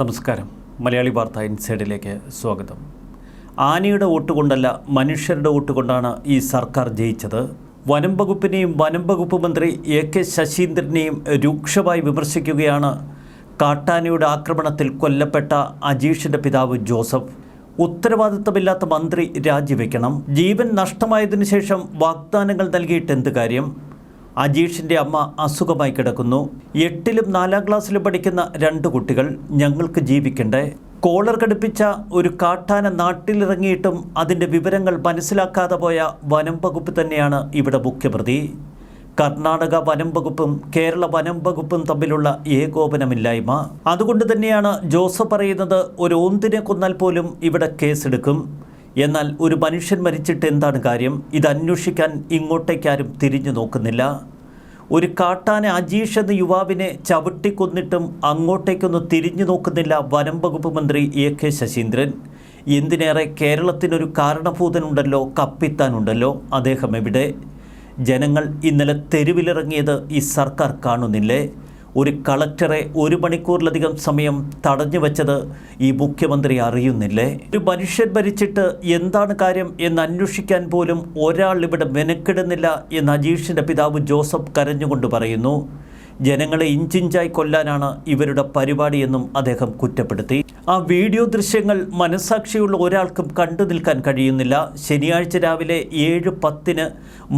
നമസ്കാരം. മലയാളി വാർത്ത ഇൻസൈഡിലേക്ക് സ്വാഗതം. ആനയുടെ വോട്ട് കൊണ്ടല്ല മനുഷ്യരുടെ വോട്ട് കൊണ്ടാണ് ഈ സർക്കാർ ജയിച്ചത്. വനം വകുപ്പിനെയും വനം വകുപ്പ് മന്ത്രി എ കെ ശശീന്ദ്രനെയും രൂക്ഷമായി വിമർശിക്കുകയാണ്. കാട്ടാനയുടെ ആക്രമണത്തിൽ കൊല്ലപ്പെട്ട അജീഷിന്റെ പിതാവ് ജോസഫ്. ഉത്തരവാദിത്തമില്ലാത്ത മന്ത്രി രാജിവെക്കണം. ജീവൻ നഷ്ടമായതിനു ശേഷം വാഗ്ദാനങ്ങൾ നൽകിയിട്ട് എന്ത് കാര്യം? അജീഷിന്റെ അമ്മ അസുഖമായി കിടക്കുന്നു. എട്ടിലും നാലാം ക്ലാസ്സിലും പഠിക്കുന്ന രണ്ട് കുട്ടികൾ ഞങ്ങൾക്ക് ജീവിക്കണ്ടേ? കോളർ ഘടിപ്പിച്ച ഒരു കാട്ടാന നാട്ടിലിറങ്ങിയിട്ടും അതിന്റെ വിവരങ്ങൾ മനസ്സിലാക്കാതെ പോയ വനം വകുപ്പ് തന്നെയാണ് ഇവിടെ മുഖ്യപ്രതി. കർണാടക വനം വകുപ്പും കേരള വനം വകുപ്പും തമ്മിലുള്ള ഏകോപനമില്ലായ്മ. അതുകൊണ്ട് തന്നെയാണ് ജോസഫ് പറയുന്നത് ഒരു ഓന്തിനെ കൊന്നാൽ പോലും ഇവിടെ കേസെടുക്കും. എന്നാൽ ഒരു മനുഷ്യൻ മരിച്ചിട്ട് എന്താണ് കാര്യം? ഇത് അന്വേഷിക്കാൻ ഇങ്ങോട്ടേക്കാരും തിരിഞ്ഞു നോക്കുന്നില്ല. ഒരു കാട്ടാന അജീഷ് എന്ന യുവാവിനെ ചവിട്ടിക്കൊന്നിട്ടും അങ്ങോട്ടേക്കൊന്ന് തിരിഞ്ഞു നോക്കുന്നില്ല വനം വകുപ്പ് മന്ത്രി എ കെ ശശീന്ദ്രൻ. എന്തിനേറെ കേരളത്തിനൊരു കാരണഭൂതനുണ്ടല്ലോ കപ്പിത്താനുണ്ടല്ലോ അദ്ദേഹം എവിടെ? ജനങ്ങൾ ഇന്നലെ തെരുവിലിറങ്ങിയത് ഈ സർക്കാർ കാണുന്നില്ലേ? ഒരു കളക്ടറെ ഒരു മണിക്കൂറിലധികം സമയം തടഞ്ഞു വെച്ചത് ഈ മുഖ്യമന്ത്രി അറിയുന്നില്ലേ? ഒരു മനുഷ്യൻ ഭരിച്ചിട്ട് എന്താണ് കാര്യം എന്ന് അന്വേഷിക്കാൻ പോലും ഒരാൾ ഇവിടെ മെനക്കെടുന്നില്ല എന്ന് അജീഷിന്റെ പിതാവ് ജോസഫ് കരഞ്ഞുകൊണ്ട് പറയുന്നു. ജനങ്ങളെ ഇഞ്ചിഞ്ചായി കൊല്ലാനാണ് ഇവരുടെ പരിപാടിയെന്നും അദ്ദേഹം കുറ്റപ്പെടുത്തി. ആ വീഡിയോ ദൃശ്യങ്ങൾ മനസാക്ഷിയുള്ള ഒരാൾക്കും കണ്ടു നിൽക്കാൻ കഴിയുന്നില്ല. ശനിയാഴ്ച രാവിലെ ഏഴ് പത്തിന്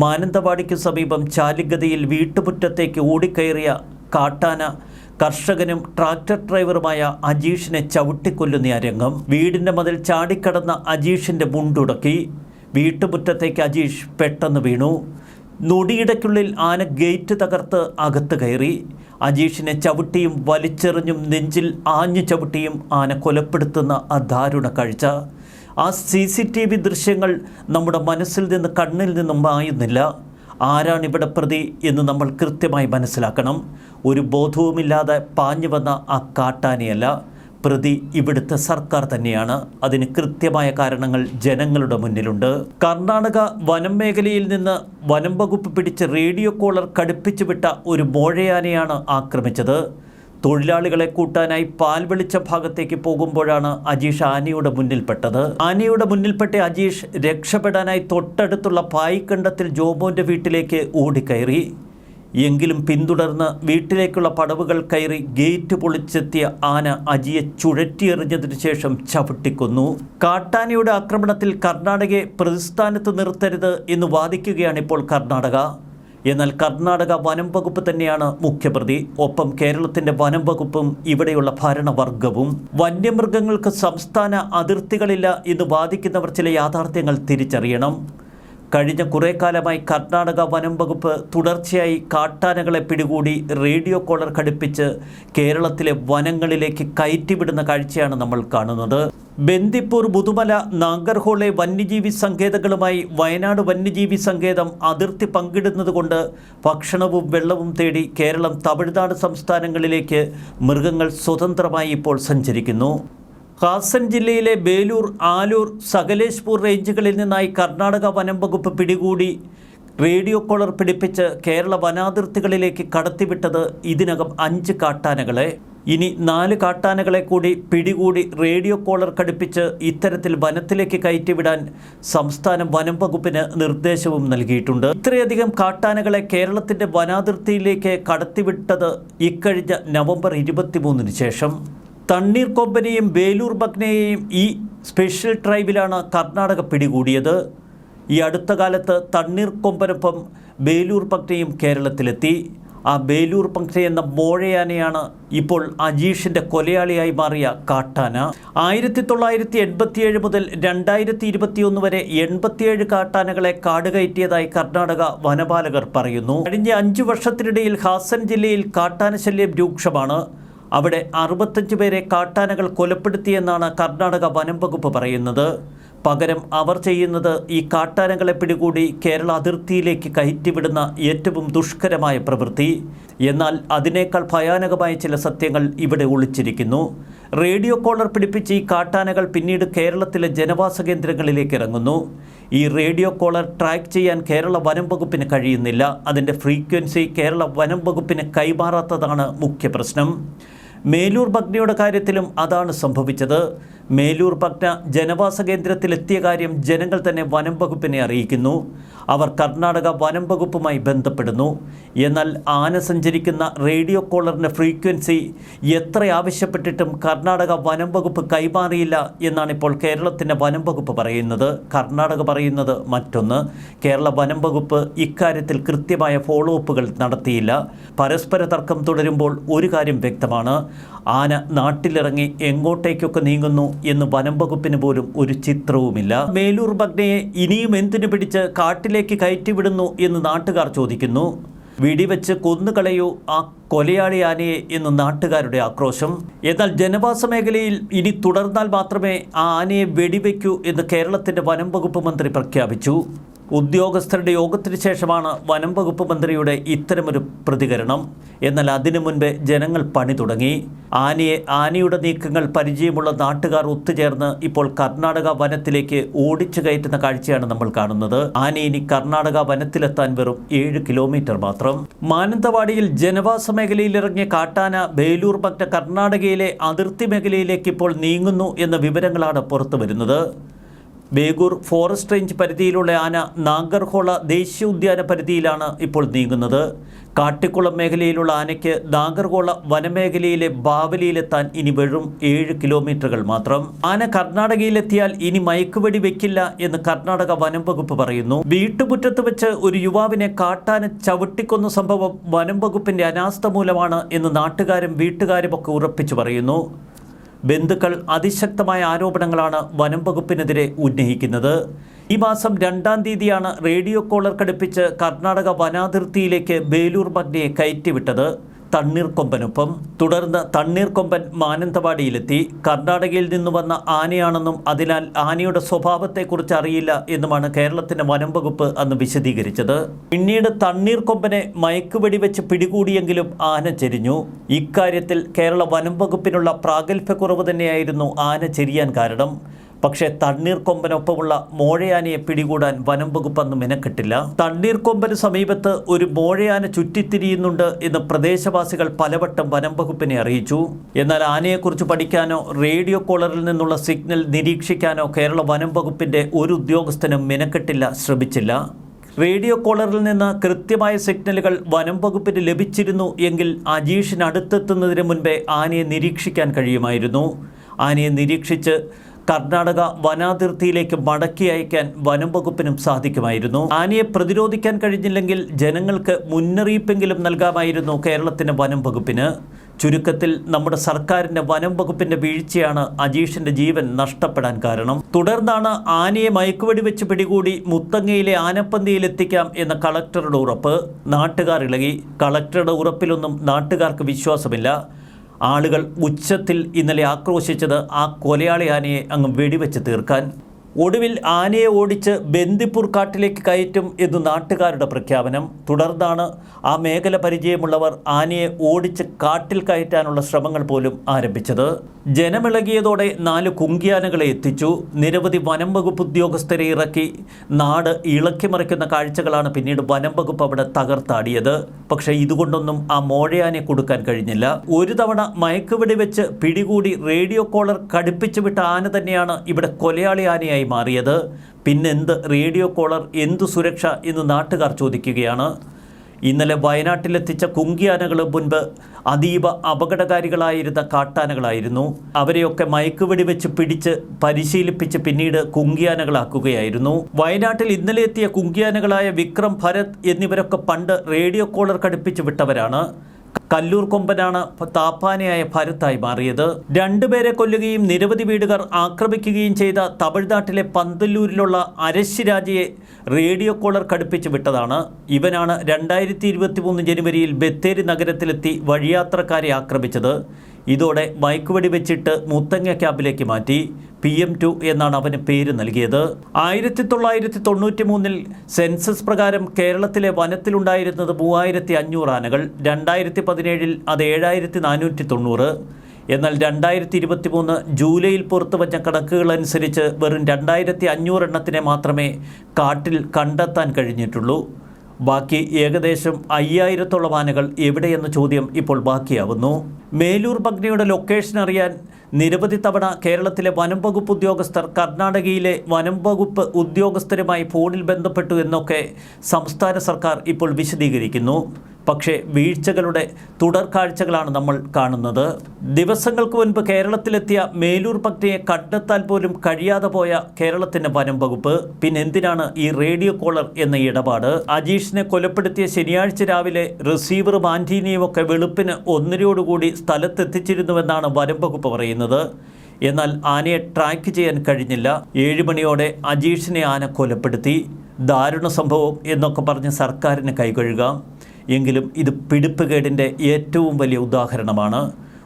മാനന്തവാടിക്ക് സമീപം ചാലിഗതിയിൽ വീട്ടുമുറ്റത്തേക്ക് ഓടിക്കയറിയ കാട്ടാന കർഷകനും ട്രാക്ടർ ഡ്രൈവറുമായ അജീഷിനെ ചവിട്ടിക്കൊല്ലുന്ന ആ രംഗം വീടിന്റെ മതിൽ ചാടിക്കടന്ന അജീഷിന്റെ മുണ്ടുടക്കി. വീട്ടുമുറ്റത്തേക്ക് അജീഷ് പെട്ടെന്ന് വീണു. നൊടിയിടയ്ക്കുള്ളിൽ ആന ഗേറ്റ് തകർത്ത് അകത്ത് കയറി. അജീഷിനെ ചവിട്ടിയും വലിച്ചെറിഞ്ഞും നെഞ്ചിൽ ആഞ്ഞു ചവിട്ടിയും ആന കൊലപ്പെടുത്തുന്ന ആ ദാരുണ കാഴ്ച. ആ സി സി ടി വി ദൃശ്യങ്ങൾ നമ്മുടെ മനസ്സിൽ നിന്ന് കണ്ണിൽ നിന്നും മായുന്നില്ല. ആരാണ് ഇവിടെ പ്രതി എന്ന് നമ്മൾ കൃത്യമായി മനസ്സിലാക്കണം. ഒരു ബോധവുമില്ലാതെ പാഞ്ഞു വന്ന ആ കാട്ടാനയല്ല പ്രതി ഇവിടുത്തെ സർക്കാർ തന്നെയാണ്. അതിന് കൃത്യമായ കാരണങ്ങൾ ജനങ്ങളുടെ മുന്നിലുണ്ട്. കർണാടക വനം മേഖലയിൽ നിന്ന് വനം വകുപ്പ് പിടിച്ച് റേഡിയോ കോളർ കടുപ്പിച്ചു വിട്ട ഒരു മോഴയാനയാണ് ആക്രമിച്ചത്. തൊഴിലാളികളെ കൂട്ടാനായി പാൽ വെളിച്ച ഭാഗത്തേക്ക് പോകുമ്പോഴാണ് അജീഷ് ആനയുടെ മുന്നിൽപ്പെട്ടത്. ആനയുടെ മുന്നിൽപ്പെട്ട അജീഷ് രക്ഷപ്പെടാനായി തൊട്ടടുത്തുള്ള പായിക്കണ്ടത്തിൽ ജോബോന്റെ വീട്ടിലേക്ക് ഓടിക്കയറി. എങ്കിലും പിന്തുടർന്ന് വീട്ടിലേക്കുള്ള പടവുകൾ കയറി ഗേറ്റ് പൊളിച്ചെത്തിയ ആന അജിയെ ചുഴറ്റിയെറിഞ്ഞതിനു ശേഷം ചവിട്ടിക്കൊന്നു. കാട്ടാനയുടെ ആക്രമണത്തിൽ കർണാടകയെ പ്രതിസ്ഥാനത്ത് നിർത്തരുത് എന്ന് വാദിക്കുകയാണിപ്പോൾ കർണാടക. എന്നാൽ കർണാടക വനം വകുപ്പ് തന്നെയാണ് മുഖ്യപ്രതി. ഒപ്പം കേരളത്തിന്റെ വനം വകുപ്പും ഇവിടെയുള്ള ഭരണവർഗവും വന്യമൃഗങ്ങൾക്ക് സംസ്ഥാന അതിർത്തികളില്ല എന്ന് വാദിക്കുന്നവർ ചില യാഥാർത്ഥ്യങ്ങൾ തിരിച്ചറിയണം. കഴിഞ്ഞ കുറേ കാലമായി കർണാടക വനം വകുപ്പ് തുടർച്ചയായി കാട്ടാനകളെ പിടികൂടി റേഡിയോ കോളർ ഘടിപ്പിച്ച് കേരളത്തിലെ വനങ്ങളിലേക്ക് കയറ്റിവിടുന്ന കാഴ്ചയാണ് നമ്മൾ കാണുന്നത്. ബന്ദിപ്പൂർ മുതുമല നാഗർഹോളെ വന്യജീവി സങ്കേതങ്ങളുമായി വയനാട് വന്യജീവി സങ്കേതം അതിർത്തി പങ്കിടുന്നതുകൊണ്ട് ഭക്ഷണവും വെള്ളവും തേടി കേരളം തമിഴ്നാട് സംസ്ഥാനങ്ങളിലേക്ക് മൃഗങ്ങൾ സ്വതന്ത്രമായി ഇപ്പോൾ സഞ്ചരിക്കുന്നു. ഹാസൻ ജില്ലയിലെ ബേലൂർ ആലൂർ സകലേശ്പൂർ റേഞ്ചുകളിൽ നിന്നായി കർണാടക വനം വകുപ്പ് പിടികൂടി റേഡിയോ കോളർ പിടിപ്പിച്ച് കേരള വനാതിർത്തികളിലേക്ക് കടത്തിവിട്ടത് ഇതിനകം അഞ്ച് കാട്ടാനകളെ. ഇനി നാല് കാട്ടാനകളെ കൂടി പിടികൂടി റേഡിയോ കോളർ ഘടിപ്പിച്ച് ഇത്തരത്തിൽ വനത്തിലേക്ക് കയറ്റിവിടാൻ സംസ്ഥാന വനം വകുപ്പിന് നിർദ്ദേശവും നൽകിയിട്ടുണ്ട്. ഇത്രയധികം കാട്ടാനകളെ കേരളത്തിന്റെ വനാതിർത്തിയിലേക്ക് കടത്തിവിട്ടത് ഇക്കഴിഞ്ഞ നവംബർ ഇരുപത്തിമൂന്നിന് ശേഷം. തണ്ണീർക്കൊമ്പനെയും ബേലൂർ ബഗ്നയെയും ഈ സ്പെഷ്യൽ ട്രൈബിലാണ് കർണാടക പിടികൂടിയത്. ഈ അടുത്ത കാലത്ത് തണ്ണീർക്കൊമ്പനൊപ്പം ബേലൂർ പക്നയും കേരളത്തിലെത്തി. ആ ബേലൂർ പക്ന എന്ന മോഴയാനയാണ് ഇപ്പോൾ അജീഷിന്റെ കൊലയാളിയായി മാറിയ കാട്ടാന. ആയിരത്തി തൊള്ളായിരത്തി എൺപത്തിയേഴ് മുതൽ രണ്ടായിരത്തി ഇരുപത്തിയൊന്ന് വരെ എൺപത്തിയേഴ് കാട്ടാനകളെ കാടുകയറ്റിയതായി കർണാടക വനപാലകർ പറയുന്നു. കഴിഞ്ഞ അഞ്ചു വർഷത്തിനിടയിൽ ഹാസൻ ജില്ലയിൽ കാട്ടാന ശല്യം രൂക്ഷമാണ്. അവിടെ അറുപത്തഞ്ച് പേരെ കാട്ടാനകൾ കൊലപ്പെടുത്തിയെന്നാണ് കർണാടക വനം വകുപ്പ് പറയുന്നത്. പകരം അവർ ചെയ്യുന്നത് ഈ കാട്ടാനകളെ പിടികൂടി കേരള അതിർത്തിയിലേക്ക് കയറ്റിവിടുന്ന ഏറ്റവും ദുഷ്കരമായ പ്രവൃത്തി. എന്നാൽ അതിനേക്കാൾ ഭയാനകമായ ചില സത്യങ്ങൾ ഇവിടെ ഒളിച്ചിരിക്കുന്നു. റേഡിയോ കോളർ പിടിപ്പിച്ച് ഈ കാട്ടാനകൾ പിന്നീട് കേരളത്തിലെ ജനവാസ കേന്ദ്രങ്ങളിലേക്ക് ഇറങ്ങുന്നു. ഈ റേഡിയോ കോളർ ട്രാക്ക് ചെയ്യാൻ കേരള വനം വകുപ്പിന് കഴിയുന്നില്ല. അതിന്റെ ഫ്രീക്വൻസി കേരള വനം വകുപ്പിന് കൈമാറാത്തതാണ് മുഖ്യ പ്രശ്നം. മേലൂർ ഭഗ്നിയുടെ കാര്യത്തിലും അതാണ് സംഭവിച്ചത്. മേലൂർ ഭഗ്ന ജനവാസ കേന്ദ്രത്തിലെത്തിയ കാര്യം ജനങ്ങൾ തന്നെ വനം വകുപ്പിനെ അറിയിക്കുന്നു. അവർ കർണാടക വനം വകുപ്പുമായി ബന്ധപ്പെടുന്നു. എന്നാൽ ആന സഞ്ചരിക്കുന്ന റേഡിയോ കോളറിന്റെ ഫ്രീക്വൻസി എത്ര ആവശ്യപ്പെട്ടിട്ടും കർണാടക വനം വകുപ്പ് കൈമാറിയില്ല എന്നാണ് ഇപ്പോൾ കേരളത്തിന്റെ വനം വകുപ്പ് പറയുന്നത്. കർണാടക പറയുന്നത് മറ്റൊന്ന്. കേരള വനം വകുപ്പ് ഇക്കാര്യത്തിൽ കൃത്യമായ ഫോളോ അപ്പുകൾ നടത്തിയില്ല. പരസ്പര തർക്കം തുടരുമ്പോൾ ഒരു കാര്യം വ്യക്തമാണ്. ആന നാട്ടിലിറങ്ങി എങ്ങോട്ടേക്കൊക്കെ നീങ്ങുന്നു എന്ന് വനം വകുപ്പിന് പോലും ഒരു ചിത്രവുമില്ല. മേലൂർ ഭഗ്നയെ ഇനിയും എന്തിനു പിടിച്ച് കാട്ടിലേക്ക് കയറ്റിവിടുന്നു എന്ന് നാട്ടുകാർ ചോദിക്കുന്നു. വെടിവെച്ച് കൊന്നുകളയൂ ആ കൊലയാളി ആനയെ എന്ന് നാട്ടുകാരുടെ ആക്രോശം. എന്നാൽ ജനവാസ മേഖലയിൽ ഇനി തുടർന്നാൽ മാത്രമേ ആ ആനയെ വെടിവെക്കൂ എന്ന് കേരളത്തിന്റെ വനം വകുപ്പ് മന്ത്രി പ്രഖ്യാപിച്ചു. ഉദ്യോഗസ്ഥരുടെ യോഗത്തിന് ശേഷമാണ് വനം വകുപ്പ് മന്ത്രിയുടെ ഇത്തരമൊരു പ്രതികരണം. എന്നാൽ അതിനു മുൻപേ ജനങ്ങൾ പണി തുടങ്ങി. ആനയെ ആനയുടെ നീക്കങ്ങൾ പരിചയമുള്ള നാട്ടുകാർ ഒത്തുചേർന്ന് ഇപ്പോൾ കർണാടക വനത്തിലേക്ക് ഓടിച്ചു കയറ്റുന്ന കാഴ്ചയാണ് നമ്മൾ കാണുന്നത്. ആന ഇനി കർണാടക വനത്തിലെത്താൻ വെറും ഏഴ് കിലോമീറ്റർ മാത്രം. മാനന്തവാടിയിൽ ജനവാസ മേഖലയിൽ ഇറങ്ങിയ കാട്ടാന ബേലൂർ മറ്റ കർണാടകയിലെ അതിർത്തി മേഖലയിലേക്ക് ഇപ്പോൾ നീങ്ങുന്നു എന്ന വിവരങ്ങളാണ് പുറത്തു വരുന്നത് ബേഗൂർ ഫോറസ്റ്റ് റേഞ്ച് പരിധിയിലുള്ള ആന നാഗർഹോള ദേശീയ ഉദ്യാന പരിധിയിലാണ് ഇപ്പോൾ നീങ്ങുന്നത്. കാട്ടിക്കുളം മേഖലയിലുള്ള ആനയ്ക്ക് നാഗർഹോള വനമേഖലയിലെ ബാവലിയിലെത്താൻ ഇനി വെറും ഏഴ് കിലോമീറ്ററുകൾ മാത്രം. ആന കർണാടകയിലെത്തിയാൽ ഇനി മയക്കുവെടി വെക്കില്ല എന്ന് കർണാടക വനം വകുപ്പ് പറയുന്നു. വീട്ടുമുറ്റത്ത് വെച്ച് ഒരു യുവാവിനെ കാട്ടാന ചവിട്ടിക്കൊന്ന സംഭവം വനം വകുപ്പിന്റെ അനാസ്ഥ മൂലമാണ് എന്ന് നാട്ടുകാരും വീട്ടുകാരും ഒക്കെ ഉറപ്പിച്ചു പറയുന്നു. ബന്ധുക്കൾ അതിശക്തമായ ആരോപണങ്ങളാണ് വനം വകുപ്പിനെതിരെ ഉന്നയിക്കുന്നത്. ഈ മാസം രണ്ടാം തീയതിയാണ് റേഡിയോ കോളർ ഘടിപ്പിച്ച് കർണാടക വനാതിർത്തിയിലേക്ക് ബേലൂർ മഗ്നയെ കയറ്റിവിട്ടത്. തണ്ണീർക്കൊമ്പനൊപ്പം തുടർന്ന് തണ്ണീർക്കൊമ്പൻ മാനന്തവാടിയിലെത്തി. കർണാടകയിൽ നിന്നു വന്ന ആനയാണെന്നും അതിനാൽ ആനയുടെ സ്വഭാവത്തെക്കുറിച്ച് അറിയില്ല എന്നുമാണ് കേരളത്തിന്റെ വനം വകുപ്പ് അന്ന് വിശദീകരിച്ചത്. പിന്നീട് തണ്ണീർക്കൊമ്പനെ മയക്കുവെടിവെച്ച് പിടികൂടിയെങ്കിലും ആന ചെരിഞ്ഞു. ഇക്കാര്യത്തിൽ കേരള വനം വകുപ്പിനുള്ള പ്രാഗൽഭ്യക്കുറവ് തന്നെയായിരുന്നു ആന ചെരിയാൻ കാരണം. പക്ഷേ തണ്ണീർക്കൊമ്പനൊപ്പമുള്ള മോഴയാനയെ പിടികൂടാൻ വനം വകുപ്പ് അന്ന് മെനക്കെട്ടില്ല തണ്ണീർക്കൊമ്പന് സമീപത്ത് ഒരു മോഴയാന ചുറ്റിത്തിരിയുന്നുണ്ട് എന്ന് പ്രദേശവാസികൾ പലവട്ടം വനം വകുപ്പിനെ അറിയിച്ചു. എന്നാൽ ആനയെക്കുറിച്ച് പഠിക്കാനോ റേഡിയോ കോളറിൽ നിന്നുള്ള സിഗ്നൽ നിരീക്ഷിക്കാനോ കേരള വനം വകുപ്പിന്റെ ഒരു ഉദ്യോഗസ്ഥനും മെനക്കെട്ടില്ല ശ്രമിച്ചില്ല. റേഡിയോ കോളറിൽ നിന്ന് കൃത്യമായ സിഗ്നലുകൾ വനം വകുപ്പിന് ലഭിച്ചിരുന്നു എങ്കിൽ അജീഷിന് അടുത്തെത്തുന്നതിന് മുൻപേ ആനയെ നിരീക്ഷിക്കാൻ കഴിയുമായിരുന്നു. ആനയെ നിരീക്ഷിച്ച് കർണാടക വനാതിർത്തിയിലേക്ക് മടക്കി അയക്കാൻ വനം വകുപ്പിനും സാധിക്കുമായിരുന്നു. ആനയെ പ്രതിരോധിക്കാൻ കഴിഞ്ഞില്ലെങ്കിൽ ജനങ്ങൾക്ക് മുന്നറിയിപ്പെങ്കിലും നൽകാമായിരുന്നു കേരളത്തിന്റെ വനം വകുപ്പിന്. ചുരുക്കത്തിൽ നമ്മുടെ സർക്കാരിന്റെ വനം വകുപ്പിന്റെ വീഴ്ചയാണ് അജീഷിന്റെ ജീവൻ നഷ്ടപ്പെടാൻ കാരണം. തുടർന്നാണ് ആനയെ മയക്കുവെടി വെച്ച് പിടികൂടി മുത്തങ്ങയിലെ ആനപ്പന്തിയിൽ എത്തിക്കാം എന്ന കളക്ടറുടെ ഉറപ്പ്. നാട്ടുകാർ ഇളകി. കളക്ടറുടെ ഉറപ്പിലൊന്നും നാട്ടുകാർക്ക് വിശ്വാസമില്ല. ആളുകൾ ഉച്ചത്തിൽ ഇന്നലെ ആക്രോശിച്ചത് ആ കൊലയാളി ആനയെ അങ്ങ് വെടിവെച്ച് തീർക്കാൻ. ഒടുവിൽ ആനയെ ഓടിച്ച് ബന്ദിപ്പൂർ കാട്ടിലേക്ക് കയറ്റും എന്ന് നാട്ടുകാരുടെ പ്രഖ്യാപനം. തുടർന്നാണ് ആ മേഖല പരിചയമുള്ളവർ ആനയെ ഓടിച്ച് കാട്ടിൽ കയറ്റാനുള്ള ശ്രമങ്ങൾ പോലും ആരംഭിച്ചത്. ജനമിളകിയതോടെ നാല് കുങ്കിയാനകളെ എത്തിച്ചു. നിരവധി വനം വകുപ്പ് ഉദ്യോഗസ്ഥരെ ഇറക്കി. നാട് ഇളക്കിമറിക്കുന്ന കാഴ്ചകളാണ് പിന്നീട് വനം വകുപ്പ് അവിടെ തകർത്താടിയത്. പക്ഷേ ഇതുകൊണ്ടൊന്നും ആ മോഴയാനെ കൊടുക്കാൻ കഴിഞ്ഞില്ല. ഒരു തവണ മയക്കുവെടി വെച്ച് പിടികൂടി റേഡിയോ കോളർ കടുപ്പിച്ചു വിട്ട ആന തന്നെയാണ് ഇവിടെ കൊലയാളി ആനയായി മാറിയത്. പിന്നെന്ത്? റേഡിയോ കോളർ എന്തു സുരക്ഷ എന്ന് നാട്ടുകാർ ചോദിക്കുകയാണ്. ഇന്നലെ വയനാട്ടിലെത്തിച്ച കുങ്കിയാനകൾ മുൻപ് അതീവ അപകടകാരികളായിരുന്ന കാട്ടാനകളായിരുന്നു. അവരെയൊക്കെ മയക്കുവെടി വെച്ച് പിടിച്ച് പരിശീലിപ്പിച്ച് പിന്നീട് കുങ്കിയാനകളാക്കുകയായിരുന്നു. വയനാട്ടിൽ ഇന്നലെ എത്തിയ കുങ്കിയാനകളായ വിക്രം ഭരത് എന്നിവരൊക്കെ പണ്ട് റേഡിയോ കോളർ കടുപ്പിച്ച് വിട്ടവരാണ്. കല്ലൂർ കൊമ്പനാണ് താപ്പാനയായ ഭരത്തായി മാറിയത്. രണ്ടുപേരെ കൊല്ലുകയും നിരവധി വീടുകാർ ആക്രമിക്കുകയും ചെയ്ത തമിഴ്നാട്ടിലെ പന്തല്ലൂരിലുള്ള അരശിരാജയെ റേഡിയോ കോളർ കടുപ്പിച്ച് വിട്ടതാണ്. ഇവനാണ് രണ്ടായിരത്തി ഇരുപത്തി മൂന്ന് ജനുവരിയിൽ ബത്തേരി നഗരത്തിലെത്തി വഴിയാത്രക്കാരെ ആക്രമിച്ചത്. ഇതോടെ മയക്കുവെടി വെച്ചിട്ട് മുത്തങ്ങ ക്യാമ്പിലേക്ക് മാറ്റി പി എം ടു എന്നാണ് അവന് പേര് നൽകിയത്. ആയിരത്തി തൊള്ളായിരത്തി തൊണ്ണൂറ്റി മൂന്നിൽ സെൻസസ് പ്രകാരം കേരളത്തിലെ വനത്തിലുണ്ടായിരുന്നത് മൂവായിരത്തി അഞ്ഞൂറ് ആനകൾ രണ്ടായിരത്തി പതിനേഴിൽ അത് ഏഴായിരത്തി നാനൂറ്റി തൊണ്ണൂറ് എന്നാൽ രണ്ടായിരത്തി ഇരുപത്തി മൂന്ന് ജൂലൈയിൽ പുറത്തുവച്ച കണക്കുകൾ അനുസരിച്ച് വെറും രണ്ടായിരത്തി അഞ്ഞൂറ് എണ്ണത്തിനെ മാത്രമേ കാട്ടിൽ കണ്ടെത്താൻ കഴിഞ്ഞിട്ടുള്ളൂ. ബാക്കി ഏകദേശം അയ്യായിരത്തോളം ആനകൾ എവിടെയെന്ന ചോദ്യം ഇപ്പോൾ ബാക്കിയാവുന്നു. മേലൂർ ഭഗ്നിയുടെ ലൊക്കേഷൻ അറിയാൻ നിരവധി തവണ കേരളത്തിലെ വനം വകുപ്പ് ഉദ്യോഗസ്ഥർ കർണാടകയിലെ വനം വകുപ്പ് ഉദ്യോഗസ്ഥരുമായി ഫോണിൽ ബന്ധപ്പെട്ടു എന്നൊക്കെ സംസ്ഥാന സർക്കാർ ഇപ്പോൾ വിശദീകരിക്കുന്നു. പക്ഷേ വീഴ്ചകളുടെ തുടർ കാഴ്ചകളാണ് നമ്മൾ കാണുന്നത്. ദിവസങ്ങൾക്ക് മുൻപ് കേരളത്തിലെത്തിയ മേലൂർ പട്ടിയെ കണ്ടെത്താൻ പോലും കഴിയാതെ പോയ കേരളത്തിന്റെ വനം വകുപ്പ്. പിന്നെ എന്തിനാണ് ഈ റേഡിയോ കോളർ എന്ന ഇടപാട്? അജീഷിനെ കൊലപ്പെടുത്തിയ ശനിയാഴ്ച രാവിലെ റിസീവർ ഒക്കെ വെളുപ്പിന് ഒന്നരയോടുകൂടി സ്ഥലത്തെത്തിച്ചിരുന്നുവെന്നാണ് വനം വകുപ്പ് പറയുന്നത്. എന്നാൽ ആനയെ ട്രാക്ക് ചെയ്യാൻ കഴിഞ്ഞില്ല. ഏഴ് മണിയോടെ അജീഷിനെ ആന കൊലപ്പെടുത്തി. ദാരുണ സംഭവം എന്നൊക്കെ പറഞ്ഞ് സർക്കാരിന് കൈകഴുകാം എങ്കിലും ഇത് പിടിപ്പുകേടിന്റെ ഏറ്റവും വലിയ ഉദാഹരണമാണ്.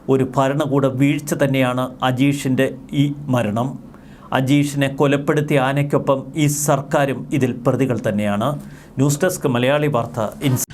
ഒരു ഭരണകൂട വീഴ്ച തന്നെയാണ് അജീഷിന്റെ ഈ മരണം. അജീഷിനെ കൊലപ്പെടുത്തിയ ആനയ്ക്കൊപ്പം ഈ സർക്കാരും ഇതിൽ പ്രതികൾ തന്നെയാണ്. ന്യൂസ് ഡെസ്ക് മലയാളി വാർത്ത ഇൻസ്